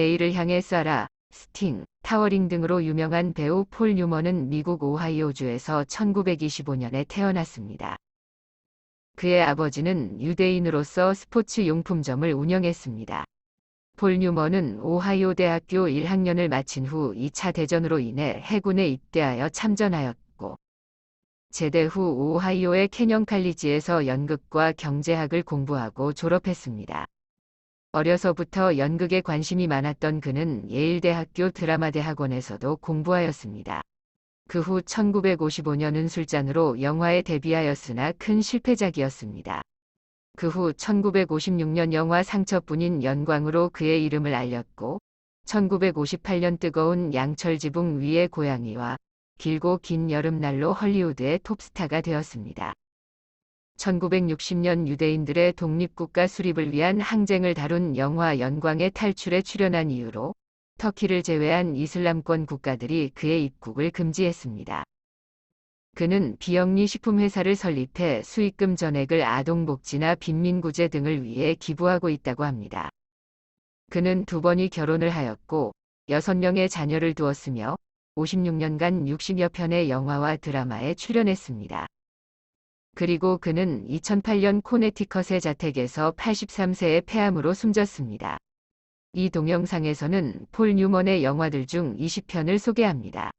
내일을 향해 쏴라, 스팅, 타워링 등으로 유명한 배우 폴 뉴먼은 미국 오하이오주에서 1925년에 태어났습니다. 그의 아버지는 유대인으로서 스포츠 용품점을 운영했습니다. 폴 뉴먼은 오하이오 대학교 1학년을 마친 후 2차 대전으로 인해 해군에 입대하여 참전하였고, 제대 후 오하이오의 캐년 칼리지에서 연극과 경제학을 공부하고 졸업했습니다. 어려서부터 연극에 관심이 많았던 그는 예일대학교 드라마대학원에서도 공부하였습니다. 그 후 1955년 은 술잔으로 영화에 데뷔하였으나 큰 실패작이었습니다. 그 후 1956년 영화 상처뿐인 연광으로 그의 이름을 알렸고 1958년 뜨거운 양철 지붕 위의 고양이와 길고 긴 여름날로 헐리우드의 톱스타가 되었습니다. 1960년 유대인들의 독립국가 수립을 위한 항쟁을 다룬 영화 연광의 탈출에 출연한 이유로 터키를 제외한 이슬람권 국가들이 그의 입국을 금지했습니다. 그는 비영리 식품회사를 설립해 수익금 전액을 아동복지나 빈민구제 등을 위해 기부하고 있다고 합니다. 그는 두 번이 결혼을 하였고 6명의 자녀를 두었으며 56년간 60여 편의 영화와 드라마에 출연했습니다. 그리고 그는 2008년 코네티컷의 자택에서 83세의 폐암으로 숨졌습니다. 이 동영상에서는 폴 뉴먼의 영화들 중 20편을 소개합니다.